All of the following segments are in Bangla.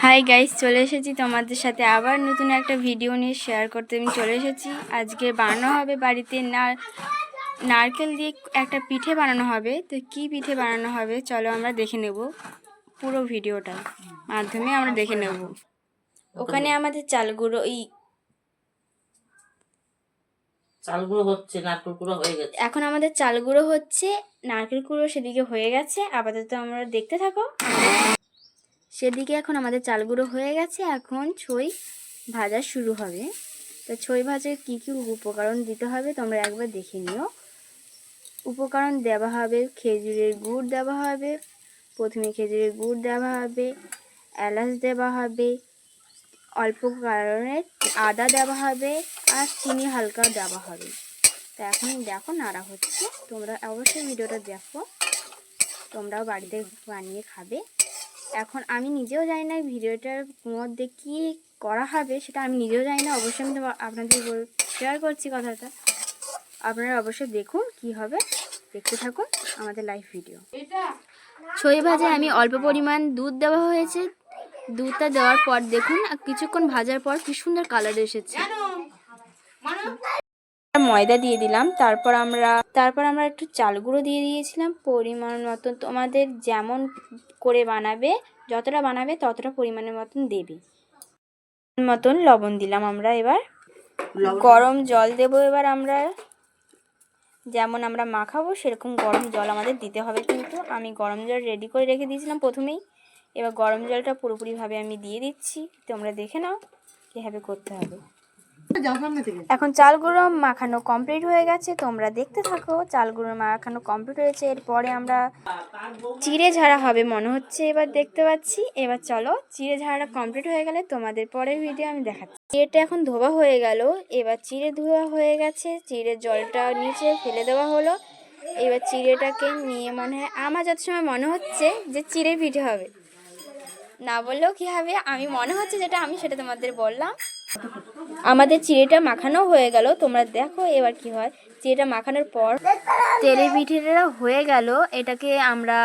হাই গাইস চলে এসেছি তোমাদের সাথে আবার নতুন একটা ভিডিও নিয়ে শেয়ার করতে। আমি চলে এসেছি। আজকে বানানো হবে বাড়িতে না নারকেল দিয়ে একটা পিঠে বানানো হবে। তো কি পিঠে বানানো হবে চলো আমরা দেখে নেব পুরো ভিডিওটা মাধ্যমে আমরা দেখে নেব। ওখানে আমাদের চাল গুঁড়ো এই চালগুলো হচ্ছে নারকেল গুঁড়ো হয়ে গেছে। এখন আমাদের চাল গুঁড়ো হচ্ছে নারকেল গুঁড়ো সেদিকে হয়ে গেছে। আপাতত আমরা দেখতে থাকো। সেদিকে এখন আমাদের চাল গুঁড়ো হয়ে গেছে, এখন ছই ভাজা শুরু হবে। তো ছই ভাজায় কী কী উপকরণ দিতে হবে তোমরা একবার দেখে নিও। উপকরণ দেওয়া হবে, খেজুরের গুড় দেওয়া হবে, প্রথমে খেজুরের গুড় দেওয়া হবে, এলাচ দেওয়া হবে, অল্প কারণে আদা দেওয়া হবে আর চিনি হালকা দেওয়া হবে। তো এখন দেখো নাড়া হচ্ছে, তোমরা অবশ্যই ভিডিওটা দেখো, তোমরাও বাড়িতে বানিয়ে খাবে। এখন আমি নিজেও জানি না ভিডিওটার মধ্যে কী করা হবে, সেটা আমি নিজেও জানি না। অবশ্যই আমি আপনাদের শেয়ার করছি কথাটা। আপনারা অবশ্যই দেখুন কি হবে। দেখতে থাকুন আমাদের লাইভ ভিডিও ছই ভাজে আমি অল্প পরিমাণ দুধ দেওয়া হয়েছে। দুধটা দেওয়ার পর দেখুন কিছুক্ষণ ভাজার পর কি সুন্দর কালার এসেছে। ময়দা দিয়ে দিলাম, তারপর আমরা তারপর আমরা একটু চাল গুঁড়ো দিয়ে দিয়েছিলাম। পরিমাণ মতন তোমাদের যেমন করে বানাবে যতটা বানাবে ততটা পরিমাণের মতন দেবে। মতন লবণ দিলাম আমরা এবার। গরম জল দেবো এবার আমরা। যেমন আমরা মাখাবো সেরকম গরম জল আমাদের দিতে হবে কিন্তু। আমি গরম জল রেডি করে রেখে দিয়েছিলাম প্রথমেই। এবার গরম জলটা পুরোপুরিভাবে আমি দিয়ে দিচ্ছি। তোমরা দেখে নাও কীভাবে করতে হবে। এখন চাল গুঁড়ো মাখানো কমপ্লিট হয়ে গেছে, তোমরা দেখতে থাকো। চাল গুঁড়ো মাখানো কমপ্লিট হয়েছে, এরপরে আমরা চিড়ে ঝাড়া হবে মনে হচ্ছে, এবার দেখতে পাচ্ছি। এবার চলো, চিড়ে ঝাড়াটা কমপ্লিট হয়ে গেলে তোমাদের পরের ভিডিও আমি দেখাচ্ছি। চিড়েটা এখন ধোয়া হয়ে গেল, এবার চিড়ে ধোয়া হয়ে গেছে, চিড়ের জলটা নিচে ফেলে দেওয়া হলো। এবার চিড়েটাকে নিয়ে মনে হয়, আমার যত সময় মনে হচ্ছে যে চিড়ে পিঠে হবে। না বললেও কী হবে, আমি মনে হচ্ছে যেটা, আমি সেটা তোমাদের বললাম। আমাদের চিড়েটা মাখানো হয়ে গেল। তোমরা দেখো এবার কি হয়। চিড়েটা মাখানোর পর তেলের পিঠেটা হয়ে গেল। এটাকে আমরা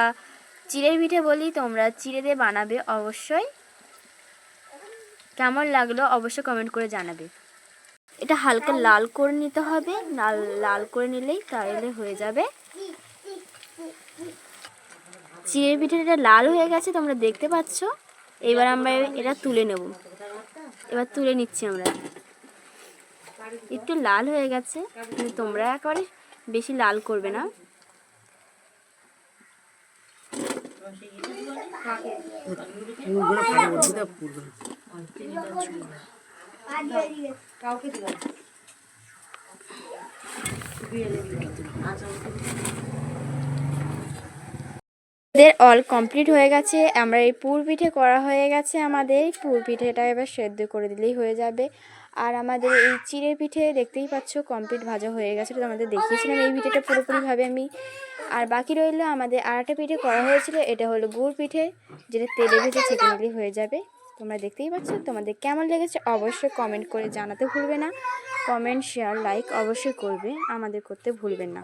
চিড়ের পিঠে বলি, তোমরা চিড়ে দিয়ে বানাবে অবশ্যই। কেমন লাগল অবশ্যই কমেন্ট করে জানাবে। এটা হালকা লাল করে নিতে হবে। লাল লাল করে নিলেই তাহলে হয়ে যাবে। চিড়ের পিঠেটা লাল হয়ে গেছে, তোমরা দেখতে পাচ্ছ। এবার আমরা এটা তুলে নেব। এবার তুলে নিচ্ছি আমরা। একটু লাল হয়ে গেছে, কিন্তু তোমরা একেবারে বেশি লাল করবে না। আমাদের অল কমপ্লিট হয়ে গেছে। আমরা এই পুর পিঠে করা হয়ে গেছে আমাদের। পুর পিঠেটা এবার সেদ্ধ করে দিলেই হয়ে যাবে। আর আমাদের এই চিড়ে পিঠে দেখতেই পাচ্ছ কমপ্লিট ভাজা হয়ে গেছে। তো আমাদের দেখিয়েছিলাম, এই পিঠেটা পুরোপুরিভাবে আমি। আর বাকি রইল আমাদের আর একটা পিঠে করা হয়েছিল, এটা হলো গুড় পিঠে, যেটা তেলে ভেজে ছেঁকে নিলেই হয়ে যাবে। তোমরা দেখতেই পাচ্ছ, তোমাদের কেমন লেগেছে অবশ্যই কমেন্ট করে জানাতে ভুলবে না। কমেন্ট শেয়ার লাইক অবশ্যই করবে, আমাদের করতে ভুলবেন না।